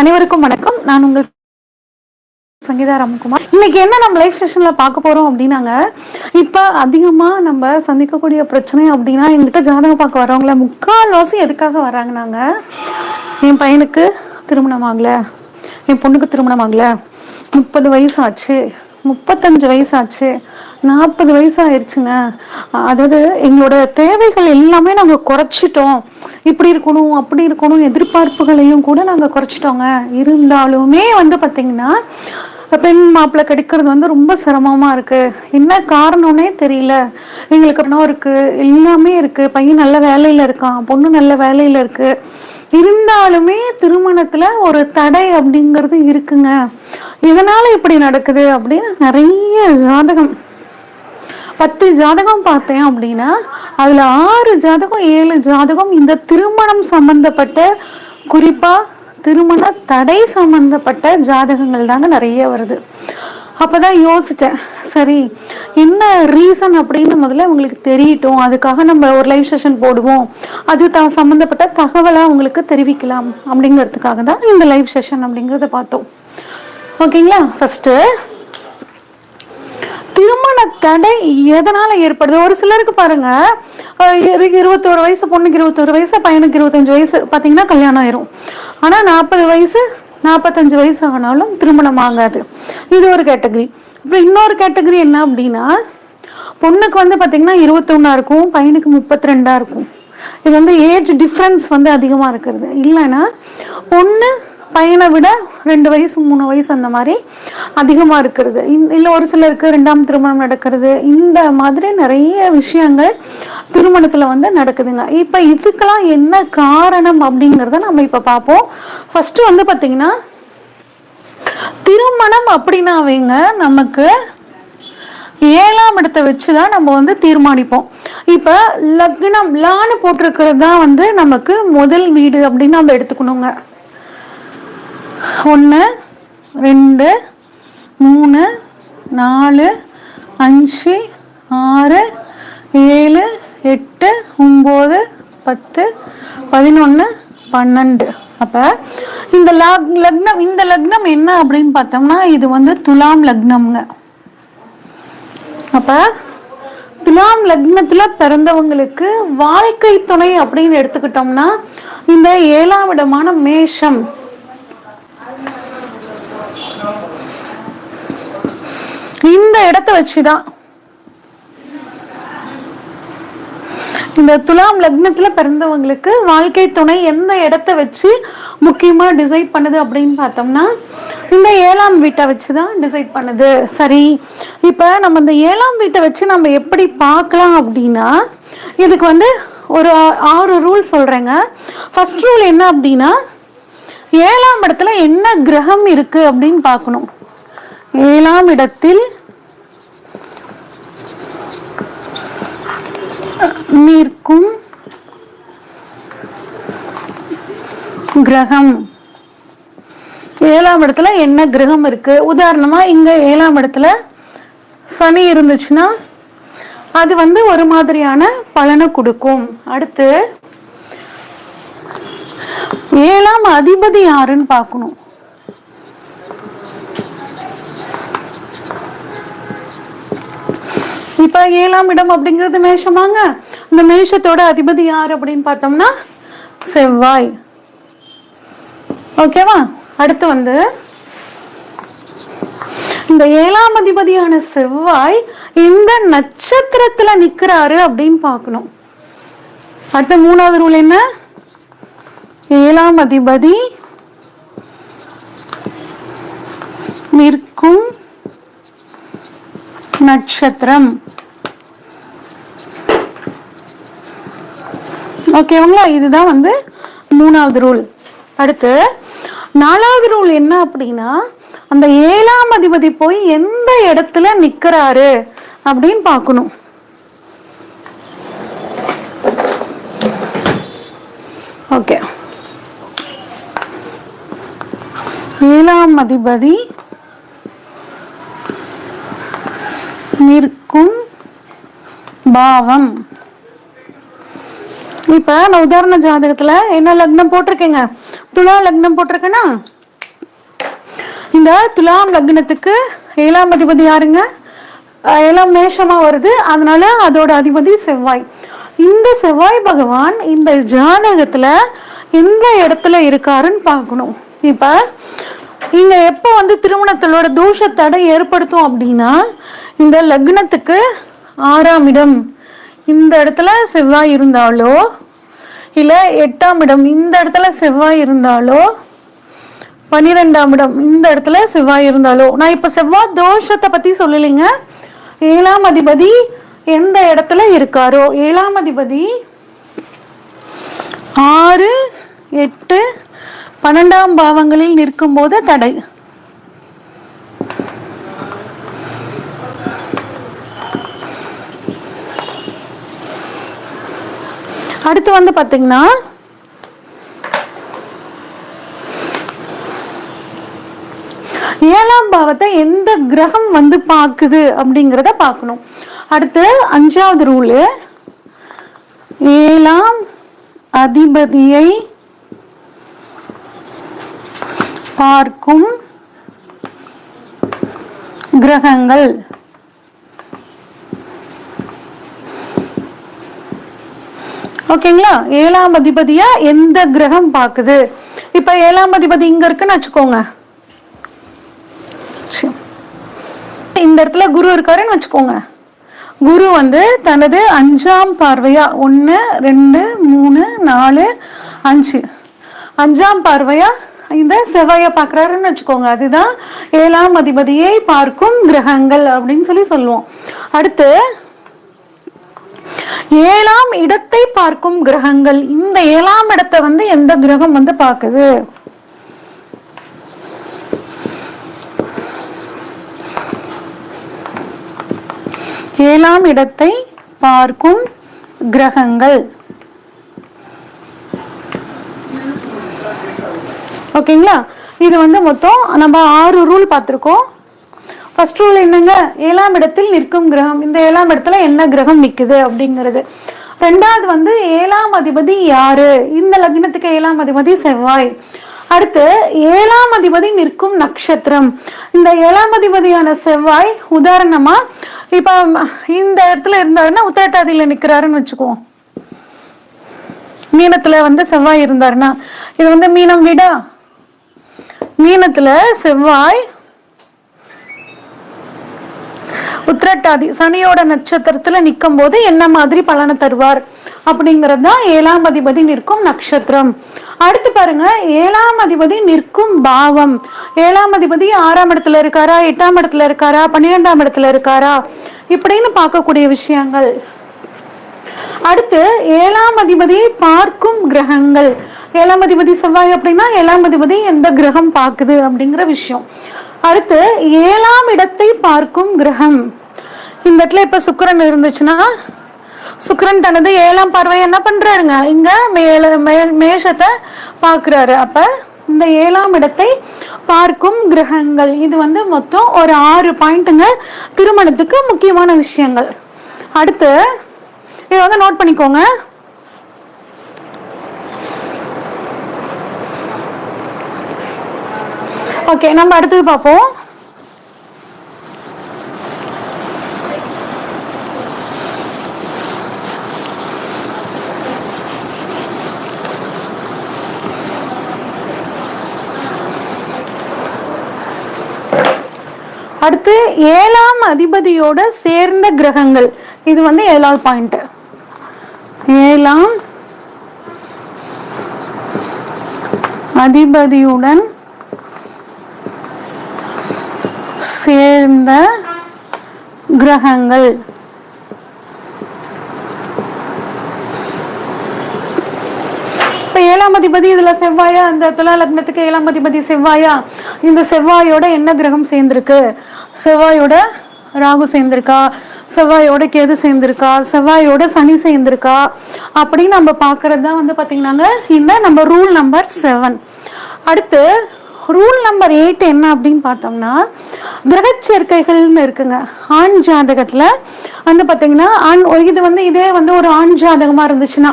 அனைவருக்கும் வணக்கம். நான் உங்கள் சங்கீதா ராமகுமார். இன்னைக்கு என்ன நம்ம லைஃப் செஷன்ல பார்க்க போறோம் அப்படின்னாங்க. இப்ப அதிகமா நம்ம சந்திக்கக்கூடிய பிரச்சனை அப்படின்னா எங்கிட்ட ஜாதகம் பார்க்க வரவங்கள முக்கால்வாசி எதுக்காக வராங்கன்னாங்க என் பையனுக்கு திருமணம் ஆகல. என் பொண்ணுக்கு திருமணம் ஆகல. முப்பது வயசு ஆச்சு. முப்பத்தஞ்சு வயசு ஆச்சு நாற்பது வயசு ஆயிடுச்சுங்க அதாவது எங்களோட தேவைகள் எல்லாமே நாங்கள் குறைச்சிட்டோம். இப்படி இருக்கணும் அப்படி இருக்கணும் எதிர்பார்ப்புகளையும் கூட நாங்கள் குறைச்சிட்டோங்க. இருந்தாலுமே வந்து பார்த்தீங்கன்னா பெண் மாப்பிள்ளை கிடைக்கிறது வந்து ரொம்ப சிரமமா இருக்கு. என்ன காரணம்னே தெரியல. எங்களுக்கு பணம் இருக்கு எல்லாமே இருக்கு. பையன் நல்ல வேலையில இருக்கான் பொண்ணு நல்ல வேலையில இருக்கு. இருந்தாலுமே திருமணத்துல ஒரு தடை அப்படிங்கிறது இருக்குங்க. இதனால இப்படி நடக்குது அப்படின்னு நிறைய ஜாதகம். பத்து ஜாதகம் பார்த்தேன் அப்படின்னா அதுல ஆறு ஜாதகம் ஏழு ஜாதகம் இந்த திருமணம் சம்பந்தப்பட்ட குறிப்பா திருமண தடை சம்பந்தப்பட்ட ஜாதகங்கள் தாங்க நிறைய வருது. அப்போதான் யோசித்தேன் சரி என்ன ரீசன் அப்படின்னு முதல்ல உங்களுக்கு தெரியட்டும். அதுக்காக நம்ம ஒரு லைவ் செஷன் போடுவோம். அது த சம்மந்தப்பட்ட தகவலை உங்களுக்கு தெரிவிக்கலாம். அப்படிங்கிறதுக்காக தான் இந்த லைவ் செஷன் அப்படிங்கிறத பார்த்தோம். ஓகேங்களா? ஃபஸ்ட்டு திருமண தடை எதனால் ஏற்படுது? ஒரு சிலருக்கு பாருங்க இரு- இருபத்தோரு வயசு பொண்ணுக்கு இருபத்தோரு வயசு பையனுக்கு இருபத்தஞ்சு வயசு பார்த்தீங்கன்னா கல்யாணம் ஆயிரும். ஆனால் நாற்பது வயசு நாற்பத்தஞ்சு வயசு ஆனாலும் திருமணம் ஆகாது. இது ஒரு கேட்டகரி அப்புறம் இன்னொரு கேட்டகரி என்ன அப்படின்னா பொண்ணுக்கு வந்து பார்த்தீங்கன்னா இருபத்தொன்னா இருக்கும் பையனுக்கு முப்பத்தி ரெண்டா இருக்கும். இது வந்து ஏஜ் டிஃப்ரென்ஸ் வந்து அதிகமாக இருக்கிறது. இல்லைன்னா பொண்ணு பையனை விட ரெண்டு வயசு மூணு வயசு அந்த மாதிரி அதிகமாக இருக்கிறது. இல்லை ஒரு சிலருக்கு ரெண்டாம் திருமணம் நடக்கிறது. இந்த மாதிரி நிறைய விஷயங்கள் திருமணத்தில் வந்து நடக்குதுங்க. இப்போ இதுக்கெல்லாம் என்ன காரணம் அப்படிங்கிறத நம்ம இப்போ பார்ப்போம். ஃபஸ்ட்டு வந்து பார்த்தீங்கன்னா திருமணம் அப்படின்னாவேங்க நமக்கு ஏழாம் இடத்தை வச்சு தான் நம்ம வந்து தீர்மானிப்போம். இப்போ லக்னம் லான்னு போட்டிருக்கிறது தான் வந்து நமக்கு முதல் வீடு அப்படின்னு நம்ம எடுத்துக்கணுங்க. ஒன்று ரெண்டு மூணு நாலு அஞ்சு ஆறு ஏழு எட்டு ஒம்பது பத்து பதினொன்று பன்னெண்டு. அப்போ இந்த லக் லக்னம் இந்த லக்னம் என்ன அப்படின்னு பார்த்தோம்னா இது வந்து துலாம் லக்னம்ங்க. அப்ப துலாம் லக்னத்துல பிறந்தவங்களுக்கு வாழ்க்கை துணை அப்படின்னு எடுத்துக்கிட்டோம்னா இந்த ஏழாம் இடமான மேஷம். இந்த இடத்த வச்சுதான் இந்த துலாம் லக்னத்துல பிறந்தவங்களுக்கு வாழ்க்கை துணை எந்த இடத்த வச்சு முக்கியமா டிசைட் பண்ணுது அப்படின்னு பார்த்தோம்னா இந்த ஏழாம் வீட்டை வச்சு தான் டிசைட் பண்ணுது. சரி இப்ப நம்ம இந்த ஏழாம் வீட்டை வச்சு நம்ம எப்படி பார்க்கலாம் அப்படின்னா இதுக்கு வந்து ஒரு ஆ- ஆறு ரூல் சொல்றேங்க. ஃபர்ஸ்ட் ரூல் என்ன அப்படின்னா ஏழாம் இடத்துல என்ன கிரகம் இருக்கு அப்படின்னு பார்க்கணும். ஏழாம் இடத்தில் நிற்கும் கிரகம். ஏழாம் இடத்துல என்ன கிரகம் இருக்கு? உதாரணமா இங்க ஏழாம் இடத்துல சனி இருந்துச்சுன்னா அது வந்து ஒரு மாதிரியான பலனை கொடுக்கும். அடுத்து ஏழாம் அதிபதி யாருன்னு பார்க்கணும். இப்ப ஏழாம் இடம் அப்படிங்கிறது மேஷமாங்க. இந்த மேஷத்தோட அதிபதி யார் அப்படின்னு பார்த்தோம்னா செவ்வாய். ஓகேவா அடுத்து வந்து இந்த ஏழாம் அதிபதியான செவ்வாய் இந்த நட்சத்திரத்துல நிக்கிறாரு அப்படின்னு பார்க்கணும். அடுத்த மூணாவது ரூல் என்ன? ஏழாம் அதிபதி நிற்கும் நட்சத்திரம். ஓகேங்களா இதுதான் வந்து மூணாவது ரூல் அடுத்து நாலாவது ரூல் என்ன அப்படின்னா அந்த ஏழாம் அதிபதி போய் எந்த இடத்துல நிக்கிறாரு அப்படின்னு பார்க்கணும். ஓகே ஏழாம் அதிபதி நிற்கும் பாவம். இப்ப நான் உதாரண ஜாதகத்துல என்ன லக்னம் போட்டிருக்கேங்க? துலா லக்னம் போட்டிருக்கேன்னா இந்த துலாம் லக்னத்துக்கு ஏழாம் அதிபதி யாருங்க? ஏழாம் மேஷமா வருது. அதனால அதோட அதிபதி செவ்வாய். இந்த செவ்வாய் பகவான் இந்த ஜாதகத்துல எந்த இடத்துல இருக்காருன்னு பார்க்கணும். இப்ப இங்க எப்போ வந்து திருமணத்தோட தோஷ தடை ஏற்படுத்தும் அப்படின்னா இந்த லக்னத்துக்கு ஆறாம் இடம். இந்த இடத்துல செவ்வாய் இருந்தாலோ இல்லை எட்டாம் இடம் இந்த இடத்துல செவ்வாய் இருந்தாலோ பன்னிரெண்டாம் இடம் இந்த இடத்துல செவ்வாய் இருந்தாலோ நான் இப்போ செவ்வாய் தோஷத்தை பற்றி சொல்லலைங்க. ஏழாம் அதிபதி எந்த இடத்துல இருக்காரோ ஏழாம் அதிபதி ஆறு எட்டு பன்னெண்டாம் பாவங்களில் நிற்கும் போது தடை. அடுத்து வந்து பார்த்தீங்கன்னா ஏழாம் பாவத்தை எந்த கிரகம் வந்து பார்க்குது அப்படிங்கிறத பார்க்கணும். அடுத்து அஞ்சாவது ரூலு ஏழாம் அதிபதியை பார்க்கும் கிரகங்கள். ஓகேங்களா? ஏழாம் அதிபதியா எந்த கிரகம் பாக்குது இப்ப ஏழாம் அதிபதி இங்க இருக்குன்னு வச்சுக்கோங்க. சரி. இந்த இடத்துல குரு இருக்காருன்னு வச்சுக்கோங்க. குரு வந்து தனது அஞ்சாம் பார்வையா ஒன்று ரெண்டு மூணு நாலு அஞ்சு. அஞ்சாம் பார்வையா இந்த செவ்வாயை பார்க்குறாருன்னு வச்சுக்கோங்க. அதுதான் ஏழாம் அதிபதியை பார்க்கும் கிரகங்கள் அப்படின்னு சொல்லி சொல்லுவோம். அடுத்து ஏழாம் இடத்தை பார்க்கும் கிரகங்கள் இந்த ஏழாம் இடத்தை வந்து எந்த கிரகம் வந்து பார்க்குது? ஏழாம் இடத்தை பார்க்கும் கிரகங்கள். ஓகேங்களா? இது வந்து மொத்தம் நம்ம ஆறு ரூல் பார்த்துருக்கோம். ஃபர்ஸ்ட் ரூல் என்னங்க? ஏழாம் இடத்தில் நிற்கும் கிரகம். இந்த ஏழாம் இடத்துல என்ன கிரகம் நிற்குது அப்படிங்கிறது. ரெண்டாவது வந்து ஏழாம் அதிபதி யாரு? இந்த லக்னத்துக்கு ஏழாம் அதிபதி செவ்வாய். அடுத்து ஏழாம் அதிபதி நிற்கும் நட்சத்திரம். இந்த ஏழாம் அதிபதியான செவ்வாய் உதாரணமா இப்ப இந்த இடத்துல இருந்தாருன்னா உத்திரட்டாதியில நிக்கிறாருன்னு வச்சுக்குவோம். மீனத்துல வந்து செவ்வாய் இருந்தாருன்னா இது வந்து மீனம் வீடா? மீனத்துல செவ்வாய் உத்திரட்டாதி சனியோட நட்சத்திரத்துல நிற்கும் போது என்ன மாதிரி பலனை தருவார்? அப்படிங்கிறது தான் ஏழாம் அதிபதி நிற்கும் நட்சத்திரம். அடுத்து பாருங்க ஏழாம் அதிபதி நிற்கும் பாவம். ஏழாம் அதிபதி ஆறாம் இடத்துல இருக்காரா எட்டாம் இடத்துல இருக்காரா பன்னிரெண்டாம் இடத்துல இருக்காரா? இப்படின்னு பார்க்கக்கூடிய விஷயங்கள். அடுத்து ஏழாம் அதிபதியை பார்க்கும் கிரகங்கள். ஏழாம் அதிபதி செவ்வாய் அப்படின்னா ஏழாம் அதிபதி எந்த கிரகம் பார்க்குது அப்படிங்கிற விஷயம். அடுத்து ஏழாம் இடத்தை பார்க்கும் கிரகம். இந்த இடத்துல இப்ப சுக்கரன் இருந்துச்சுன்னா சுக்கரன் தனது ஏழாம் பார்வை என்ன பண்றாருங்க? இங்க மேல மேஷத்தை பாக்குறாரு அப்ப இந்த ஏழாம் இடத்தை பார்க்கும் கிரகங்கள். இது வந்து மொத்தம் ஒரு ஆறு பாயிண்ட்டுங்க. திருமணத்துக்கு முக்கியமான விஷயங்கள். அடுத்து இதை வந்து நோட் பண்ணிக்கோங்க. ஓகே நம்ம அடுத்தது பார்ப்போம். அடுத்து ஏழாம் அதிபதியோட சேர்ந்த கிரகங்கள். இது வந்து ஏழாவது பாயிண்ட் ஏழாம் அதிபதியுடன் சேர்ந்த கிரகங்கள். இப்ப ஏழாம் அதிபதி இதுல செவ்வாயா இந்த துலா லக்னத்துக்கு ஏழாம் அதிபதி செவ்வாயா இந்த செவ்வாயோட என்ன கிரகம் சேர்ந்திருக்கு? செவ்வாயோட ராகு சேர்ந்திருக்கா? செவ்வாயோட கேது சேர்ந்திருக்கா? செவ்வாயோட சனி சேர்ந்திருக்கா? அப்படின்னு நம்ம பார்க்கறது தான் வந்து பாத்தீங்கன்னாங்க இந்த நம்ம ரூல் நம்பர் செவன் அடுத்து ரூல் நம்பர் எயிட் என்ன அப்படின்னு பார்த்தோம்னா கிரகச் சேர்க்கைகள்னு இருக்குங்க. ஆண் ஜாதகத்துல வந்து பாத்தீங்கன்னா ஆண் இது வந்து இதே வந்து ஒரு ஆண் ஜாதகமா இருந்துச்சுன்னா.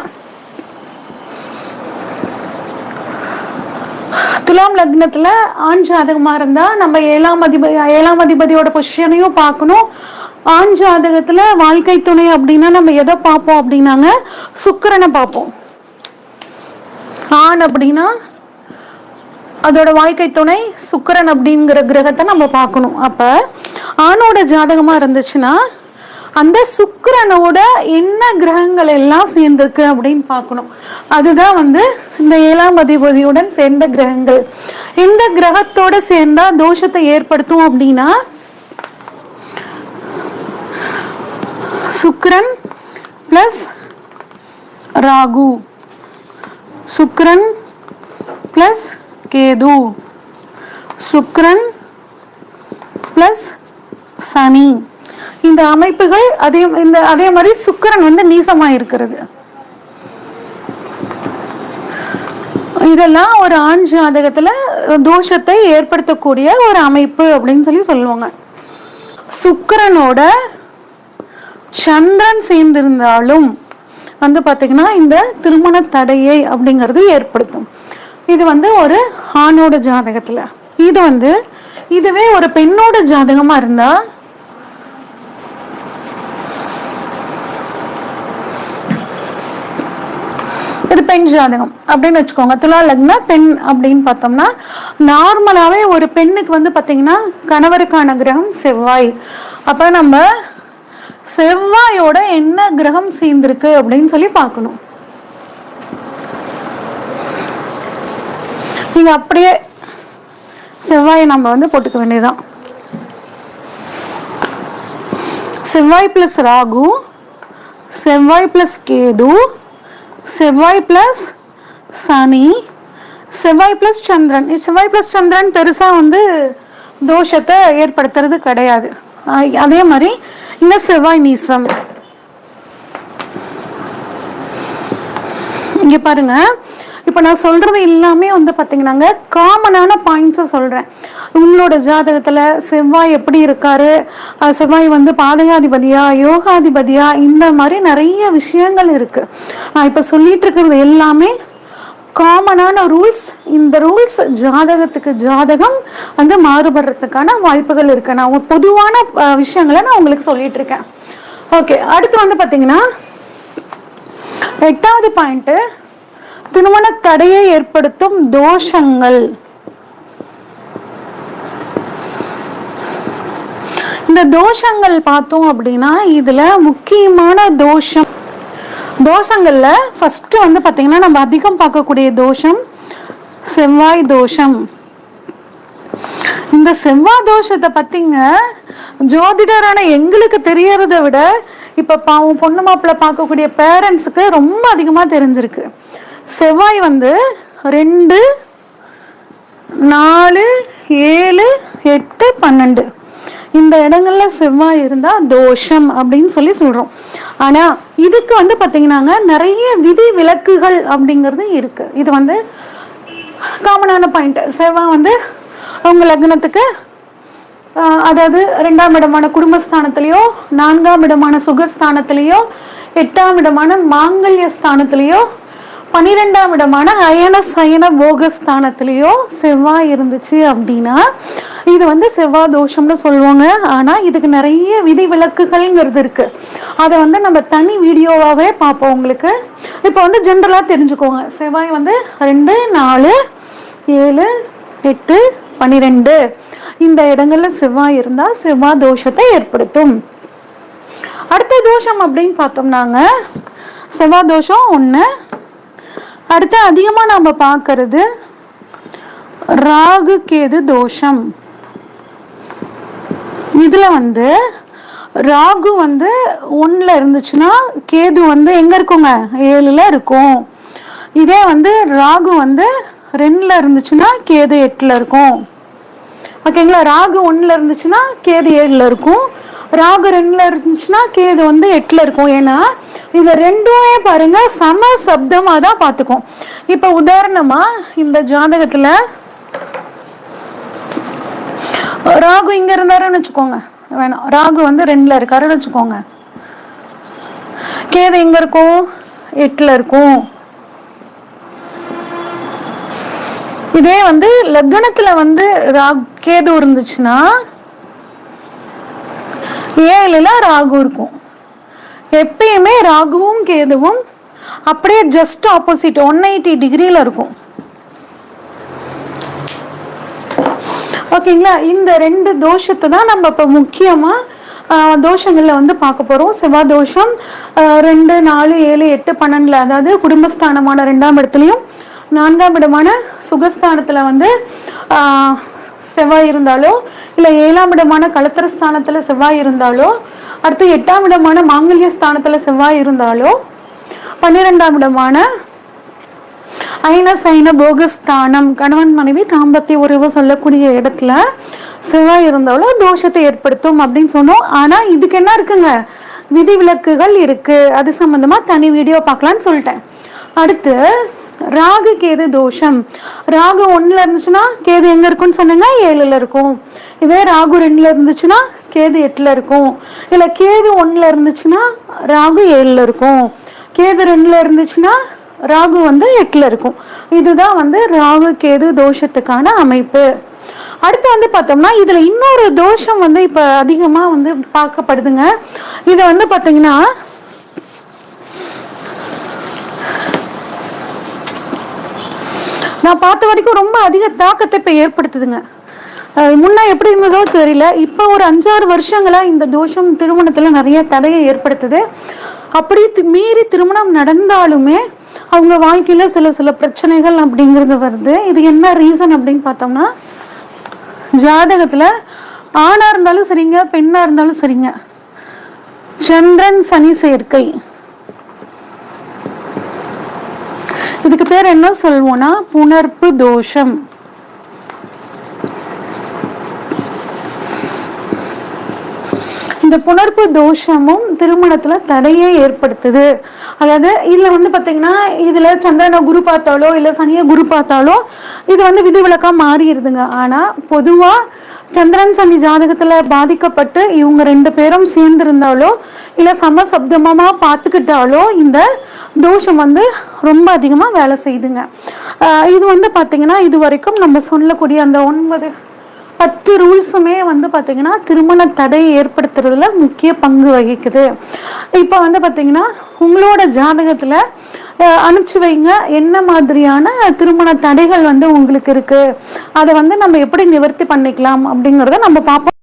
துலாம் லக்னத்துல ஆண் ஜாதகமா இருந்தா நம்ம ஏழாம் அதிபதி ஏழாம் அதிபதியோட பொசிஷனையும் பார்க்கணும். ஆண் ஜாதகத்துல வாழ்க்கை துணை அப்படின்னா நம்ம எதை பார்ப்போம் அப்படின்னாங்க சுக்கரனை பார்ப்போம். ஆண் அப்படின்னா அதோட வாழ்க்கை துணை சுக்கரன் அப்படிங்கிற கிரகத்தை நம்ம பார்க்கணும். அப்ப ஆணோட ஜாதகமா இருந்துச்சுன்னா அந்த சுக்கரனோட என்ன கிரகங்கள் எல்லாம் சேர்ந்திருக்கு அப்படின்னு பார்க்கணும். அதுதான் வந்து இந்த ஏழாம் அதிபதியுடன் சேர்ந்த கிரகங்கள். இந்த கிரகத்தோட சேர்ந்தா தோஷத்தை ஏற்படுத்தும் அப்படின்னா Shukran plus Rahu. Shukran plus Ketu. Shukran plus Shani. இந்த அமைப்புகள் அதே இந்த அதே மாதிரி சுக்கரன் வந்து நீசமா இருக்கிறது இதெல்லாம் ஒரு ஆண் ஜாதகத்துல தோஷத்தை ஏற்படுத்தக்கூடிய ஒரு அமைப்பு அப்படின்னு சொல்லி சொல்லுவாங்க. சுக்கரனோட சந்திரன் சேர்ந்திருந்தாலும் வந்து பார்த்தீங்கன்னா இந்த திருமண தடையை அப்படிங்கிறது ஏற்படுத்தும். இது வந்து ஒரு ஆணோட ஜாதகத்துல. இது வந்து இதுவே ஒரு பெண்ணோட ஜாதகமா இருந்தா இது பெண் ஜாதகம். அப்படின்னு வச்சுக்கோங்க. துலா லக்னா பெண் அப்படின்னு பார்த்தோம்னா நார்மலாகவே ஒரு பெண்ணுக்கு வந்து பார்த்தீங்கன்னா கணவருக்கான கிரகம் செவ்வாய். அப்போ நம்ம செவ்வாயோட என்ன கிரகம் சேர்ந்திருக்கு அப்படின்னு சொல்லி பார்க்கணும். நீங்கள் அப்படியே செவ்வாயை நம்ம வந்து போட்டுக்க வேண்டியதுதான். செவ்வாய் ப்ளஸ் ராகு செவ்வாய் ப்ளஸ் கேது செவ்வாய் ப்ளஸ் சனி செவ்வாய் ப்ளஸ் சந்திரன். செவ்வாய் ப்ளஸ் சந்திரன் பெருசாக வந்து தோஷத்தை ஏற்படுத்துறது கிடையாது. அதே மாதிரி இந்த செவ்வாய் நீசம். இங்கே பாருங்க. இப்போ நான் சொல்றது எல்லாமே வந்து பார்த்தீங்கன்னாங்க காமனான பாயிண்ட்ஸை சொல்கிறேன் உங்களோட ஜாதகத்தில் செவ்வாய் எப்படி இருக்காரு? செவ்வாய் வந்து பாதகாதிபதியா யோகாதிபதியா? இந்த மாதிரி நிறைய விஷயங்கள் இருக்கு. நான் இப்போ சொல்லிட்டு இருக்கிறது எல்லாமே காமனான ரூல்ஸ் இந்த ரூல்ஸ் ஜாதகத்துக்கு ஜாதகம் வந்து மாறுபடுறதுக்கான வாய்ப்புகள் இருக்கு. நான் ஒரு பொதுவான விஷயங்களை நான் உங்களுக்கு சொல்லிட்டு இருக்கேன். ஓகே அடுத்து வந்து பார்த்தீங்கன்னா எட்டாவது பாயிண்ட்டு திருமண தடையை ஏற்படுத்தும் தோஷங்கள். இந்த தோஷங்கள் பார்த்தோம் அப்படின்னா இதுல முக்கியமான தோஷம். தோஷங்கள்ல ஃபர்ஸ்ட் வந்து பாத்தீங்கன்னா நம்ம அதிகம் பார்க்கக்கூடிய தோஷம் செவ்வாய் தோஷம். இந்த செவ்வாய் தோஷத்தை பத்திங்க ஜோதிடரான எங்களுக்கு தெரியறத விட இப்ப பாவம் பொண்ணு மாப்பிள்ளை பார்க்கக்கூடிய பேரண்ட்ஸுக்கு ரொம்ப அதிகமா தெரிஞ்சிருக்கு. செவ்வாய் வந்து ரெண்டு நாலு ஏழு எட்டு பன்னெண்டு. இந்த இடங்கள்ல செவ்வாய் இருந்தால் தோஷம் அப்படின்னு சொல்லி சொல்கிறோம் ஆனால் இதுக்கு வந்து பார்த்தீங்கன்னாங்க நிறைய விதி விலக்குகள் அப்படிங்கிறது இருக்குது இது வந்து காமனான பாயிண்ட் செவ்வாய் வந்து அவங்க லக்னத்துக்கு அதாவது ரெண்டாம் இடமான குடும்பஸ்தானத்திலேயோ நான்காம் இடமான சுகஸ்தானத்திலேயோ எட்டாம் இடமான மாங்கல்ய ஸ்தானத்திலேயோ பன்னிரெண்டாம் இடமான அயன சயன போகஸ்தானத்திலேயோ செவ்வாய் இருந்துச்சு அப்படின்னா இது வந்து செவ்வாய் தோஷம்னு சொல்லுவாங்க. ஆனால் இதுக்கு நிறைய விதி விலக்குகள்ங்கிறது இருக்கு. அதை வந்து நம்ம தனி வீடியோவாகவே பார்ப்போம் உங்களுக்கு. இப்போ வந்து ஜென்ரலாக தெரிஞ்சுக்கோங்க. செவ்வாய் வந்து ரெண்டு நாலு ஏழு எட்டு பன்னிரெண்டு இந்த இடங்களில் செவ்வாய் இருந்தால் செவ்வாய் தோஷத்தை ஏற்படுத்தும். அடுத்த தோஷம் அப்படின்னு பார்த்தோம்னாங்க. செவ்வாய் தோஷம் ஒன்று அடுத்து அதிகமாக நாம் பார்க்கறது ராகு கேது தோஷம். இதில் வந்து ராகு வந்து ஒன்றில் இருந்துச்சுன்னா கேது வந்து எங்கே இருக்குங்க? ஏழில் இருக்கும். இதே வந்து ராகு வந்து ரெண்டில் இருந்துச்சுன்னா கேது எட்டில் இருக்கும். ஓகேங்களா? ராகு ஒன்றில் இருந்துச்சுன்னா கேது ஏழில் இருக்கும். ராகு ரெண்டில் இருந்துச்சுன்னா கேது வந்து எட்டில் இருக்கும். ஏன்னா இது ரெண்டுமே பாருங்க சம சப்தமா தான் பார்த்துக்கும். இப்ப உதாரணமா இந்த ஜாதகத்துல ராகு இங்க இருந்தாருன்னு வச்சுக்கோங்க. வேணாம் ராகு வந்து ரெண்டுல இருக்காருன்னு வச்சுக்கோங்க. கேது எங்க இருக்கும்? எட்டுல இருக்கும். இதே வந்து லக்னத்துல வந்து ராகு கேது இருந்துச்சுன்னா ஏழுல ராகு இருக்கும். எப்பயுமே ராகுவும் கேதுவும் அப்படியே ஜஸ்ட் ஆப்போசிட் ஒன் எயிட்டி டிகிரியில் இருக்கும். ஓகேங்களா இந்த ரெண்டு தோஷத்தை தான் நம்ம இப்போ முக்கியமாக தோஷங்களில் வந்து பார்க்க போகிறோம் செவ்வாய் தோஷம் ரெண்டு நாலு ஏழு எட்டு பன்னெண்டில் அதாவது குடும்பஸ்தானமான ரெண்டாம் இடத்துலையும் நான்காம் இடமான சுகஸ்தானத்தில் வந்து செவ்வாய் இருந்தாலோ இல்லை ஏழாம் இடமான கலத்திர ஸ்தானத்தில் செவ்வாய் இருந்தாலோ அடுத்து எட்டாம் இடமான மாங்கல்ய ஸ்தானத்தில் செவ்வாய் இருந்தாலோ பன்னிரெண்டாம் இடமான ஐன சைன போகஸ்தானம் கணவன் மனைவி தாம்பத்திய உறவு சொல்லக்கூடிய இடத்துல செவ்வாய் இருந்தாலும் தோஷத்தை ஏற்படுத்தும் அப்படின்னு சொன்னோம். ஆனா இதுக்கு என்ன இருக்குங்க? விதிவிலக்குகள் இருக்கு. அது சம்பந்தமா தனி வீடியோ பார்க்கலாம்னு சொல்லிட்டேன். அடுத்து ராகு கேது தோஷம். ராகு ஒண்ணுல இருந்துச்சுன்னா கேது எங்க இருக்கும்னு சொன்னீங்க? ஏழுல இருக்கும். இதே ராகு ரெண்டுல இருந்துச்சுன்னா கேது எட்டில் இருக்கும். இல்லை கேது ஒன்றில் இருந்துச்சுன்னா ராகு ஏழில் இருக்கும். கேது ரெண்டில் இருந்துச்சுன்னா ராகு வந்து எட்டில் இருக்கும். இதுதான் வந்து ராகு கேது தோஷத்துக்கான அமைப்பு. அடுத்து வந்து பார்த்தோம்னா இதில் இன்னொரு தோஷம் வந்து இப்போ அதிகமாக வந்து பார்க்கப்படுதுங்க. இதை வந்து பார்த்தீங்கன்னா நான் பார்த்த வரைக்கும் ரொம்ப அதிக தாக்கத்தை இப்போ ஏற்படுத்துதுங்க. முன்னே எப்படி இருந்ததோ தெரியல. இப்போ ஒரு அஞ்சாறு வருஷங்களா இந்த தோஷம் திருமணத்தில் நிறைய தடையை ஏற்படுத்துது. அப்படி மீறி திருமணம் நடந்தாலுமே அவங்க வாழ்க்கையில் சில சில பிரச்சனைகள் அப்படிங்கிறது வருது. இது என்ன ரீசன் அப்படின்னு பார்த்தோம்னா ஜாதகத்தில் ஆணாக இருந்தாலும் சரிங்க பெண்ணாக இருந்தாலும் சரிங்க. சந்திரன் சனி சேர்க்கை. இதுக்கு பேர் என்ன சொல்வோம்னா புணர்ப்பு தோஷம். இந்த புணர்ப்பு தோஷமும் திருமணத்துல தடையை ஏற்படுத்துது. அதாவது இதுல வந்து பாத்தீங்கன்னா இதுல சந்திரனை குரு பார்த்தாலோ இல்ல சனியை குரு பார்த்தாலோ இது வந்து விதிவிலக்கா மாறிடுதுங்க. ஆனா பொதுவா சந்திரன் சனி ஜாதகத்துல பாதிக்கப்பட்டு இவங்க ரெண்டு பேரும் சேர்ந்திருந்தாலோ இல்ல சமசப்தமாக பார்த்துக்கிட்டாலோ இந்த தோஷம் வந்து ரொம்ப அதிகமா வேலை செய்யுதுங்க இது வந்து பாத்தீங்கன்னா இது வரைக்கும் நம்ம சொல்லக்கூடிய அந்த ஒன்பது பத்து ரூல்ஸுமே வந்து பார்த்தீங்கன்னா திருமண தடையை ஏற்படுத்துறதுல முக்கிய பங்கு வகிக்குது. இப்போ வந்து பார்த்தீங்கன்னா உங்களோட ஜாதகத்தில் அனுப்பிச்சு வைங்க. என்ன மாதிரியான திருமண தடைகள் வந்து உங்களுக்கு இருக்கு? அதை வந்து நம்ம எப்படி நிவர்த்தி பண்ணிக்கலாம் அப்படிங்கிறத நம்ம பார்ப்போம்.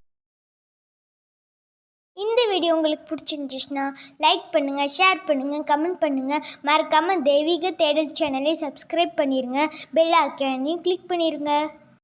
இந்த வீடியோ உங்களுக்கு பிடிச்சிருந்துச்சுன்னா லைக் பண்ணுங்கள் ஷேர் பண்ணுங்கள் கமெண்ட் பண்ணுங்கள் மறக்காமல் தெய்வீக தேடல் சேனலை சப்ஸ்கிரைப் பண்ணிடுங்க பெல் ஐக்கானையும் கிளிக் பண்ணிடுங்க